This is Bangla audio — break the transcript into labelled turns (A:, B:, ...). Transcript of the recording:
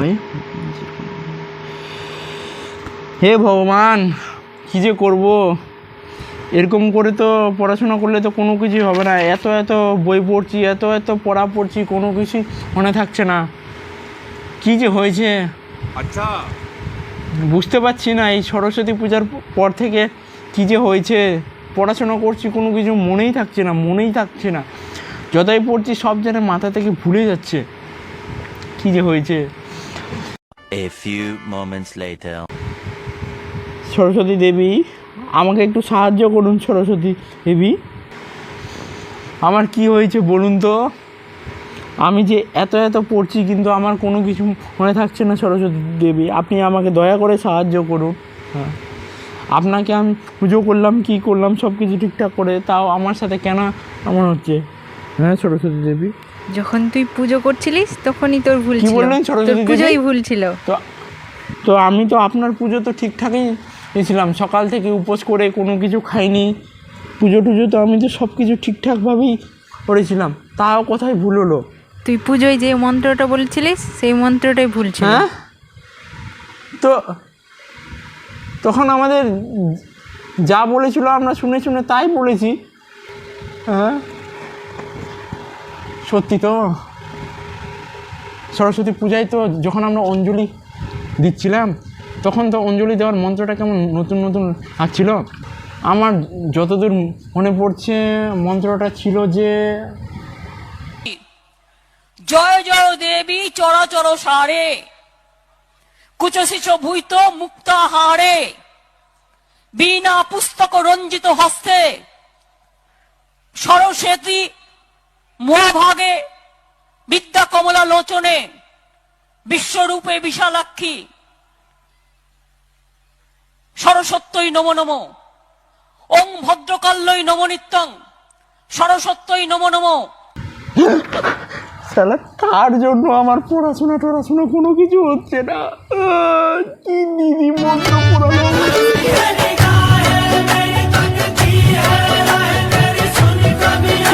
A: হবে। হে ভগবান কী যে করব? এরকম করে তো পড়াশোনা করলে তো কোনো কিছুই হবে না। এত এত বই পড়ছি এত এত পড়া পড়ছি কোনো কিছুই মনে থাকছে না। কী যে হয়েছে?
B: আচ্ছা।
A: বুঝতে পারছি না এই সরস্বতী পূজার পর থেকে কী যে হয়েছে। পড়াশোনা করছি কোনো কিছু মনেই থাকছে না মনেই থাকছে না। যতই পড়ছি সব যেন মাথা থেকে ভুলে যাচ্ছে। কী যে হয়েছে?
C: A few moments later.
A: Saraswati দেবী, আমাকে একটু সাহায্য করুন সরস্বতী দেবী। আমার কি হয়েছে বলুন তো? আমি যে এত এত পড়ছি কিন্তু আমার কোনো কিছু মনে থাকছে না সরস্বতী দেবী। আপনি আমাকে দয়া করে সাহায্য করুন। হ্যাঁ। আপনাকে আমি পুজো করলাম, কি করলাম সব কিছু ঠিকঠাক করে, তাও আমার সাথে কেন এমন হচ্ছে? হ্যাঁ সরস্বতী দেবী।
D: যখন তুই পুজো করছিলিস তখনই তোর ভুল ছিল। তোর? পুজোই ভুল ছিল।
A: তো তো আমি তো আপনার পুজো তো ঠিকঠাকই নিয়েছিলাম সকাল থেকে উপোস করে কোনো কিছু খাইনি। পুজো টুজো তো আমি তো সব কিছু ঠিকঠাকভাবেই করেছিলাম। তাও কোথায় ভুল হলো?
D: তুই পুজোয় যে মন্ত্রটা বলছিলিস সেই মন্ত্রটাই ভুল ছিল।
A: হ্যাঁ? তো তখন আমাদের যা বলেছিল আমরা শুনে শুনে তাই বলেছি। হ্যাঁ? সত্যি তো। সরস্বতী পূজায় তো যখন আমরা অঞ্জলি দিচ্ছিলাম, তখন তো অঞ্জলি দেওয়ার মন্ত্রটা কেমন নতুন নতুন আসছিল। আমার যতদূর মনে পড়ছে, মন্ত্রটা ছিল যে,
E: জয় জয় দেবী চরাচর সারে। কুচশিচ ভূত মুক্তাহারে বিনা পুস্তক রঞ্জিত হস্তে। সরস্বতী মহাভাগে বিদ্যা কমলা লোচনে বিশ্বরূপে বিশালাক্ষী সরস্বত্যই নম নম, ওং ভদ্রকাল্যই নম নিত্যং, সরস্বত্যই নম নম।
A: তাহলে তার জন্য আমার পড়াশোনা টড়াশোনা কোনো কিছু হচ্ছে না। কি দিদি মন্ত্র বলতে